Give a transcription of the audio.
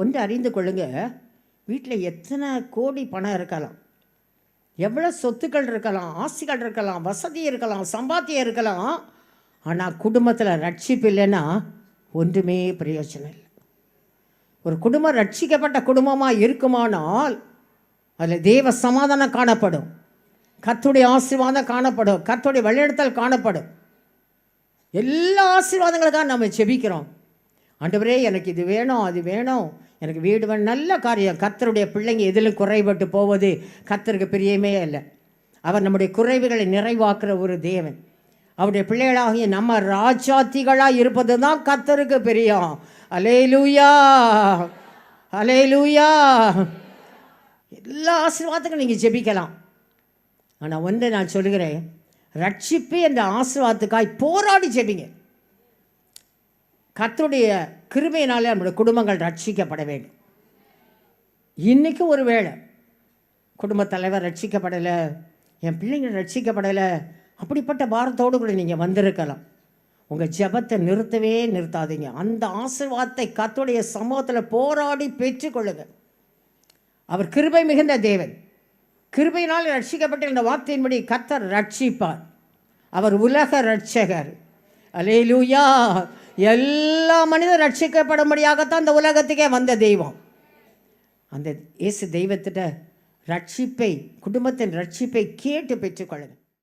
ஒன்று அறிந்து கொள்ளுங்க. வீட்டில் எத்தனை கோடி பணம் இருக்கலாம். எவ்வளோ சொத்துக்கள் இருக்கலாம் ஆசிகள் இருக்கலாம் வசதி இருக்கலாம் சம்பாத்தியம் இருக்கலாம். ஆனால் குடும்பத்தில் ரட்சிப்பு இல்லைன்னா ஒன்றுமே பிரயோஜனம் இல்லை. ஒரு குடும்பம் ரட்சிக்கப்பட்ட குடும்பமாக இருக்குமானால் அதில் தேவ சமாதானம் காணப்படும். கத்துடைய ஆசீர்வாதம் காணப்படும். கத்துடைய வழிநடத்தல் காணப்படும். எல்லா ஆசீர்வாதங்களுக்காக நம்ம செபிக்கிறோம் ஆண்டவரே எனக்கு இது வேணும் அது வேணும். எனக்கு வீடு வேணும். நல்ல காரியம். கத்தருடைய பிள்ளைங்க எதிலும் குறைபட்டு போவது கத்தருக்கு பிரியமே இல்லை. அவர் நம்முடைய குறைவுகளை நிறைவாக்குற ஒரு தேவன். அவருடைய பிள்ளைகளாகிய நம்ம ராஜாத்திகளாக இருப்பது தான் கத்தருக்கு பிரியம். அலேலூயா அலேலூயா எல்லா ஆசீர்வாதத்துக்கும் நீங்கள் ஜெபிக்கலாம். ஆனால் ஒன்று நான் சொல்லுகிறேன். ரட்சிப்பு என்ற ஆசீர்வாதத்துக்காய் போராடி ஜெபிங்க. கத்துடைய கிருபையினாலே நம்முடைய குடும்பங்கள் ரட்சிக்கப்பட வேண்டும். இன்றைக்கும் ஒரு வேளை குடும்பத் தலைவர் ரட்சிக்கப்படலை என் பிள்ளைங்க ரட்சிக்கப்படலை அப்படிப்பட்ட பாரத்தோடு கூட நீங்கள் வந்திருக்கலாம். உங்கள் ஜெபத்தை நிறுத்தவே நிறுத்தாதீங்க. அந்த ஆசிர்வாதத்தை கத்துடைய சமூகத்தில் போராடி பெற்றுக்கொள்ளுங்க. அவர் கிருபை மிகுந்த தேவன். கிருபையினால் ரட்சிக்கப்பட்ட இந்த வார்த்தையின்படி கத்தர் ரட்சிப்பார். அவர் உலக ரட்சகர். அலேலூயா எல்லா மனிதரும் ரட்சிக்கப்படும்படியாகத்தான் இந்த உலகத்துக்கே வந்த தெய்வம். அந்த இயேசு தெய்வத்திட்ட ரட்சிப்பை குடும்பத்தின் ரட்சிப்பை கேட்டு பெற்றுக்கொள்ளுங்க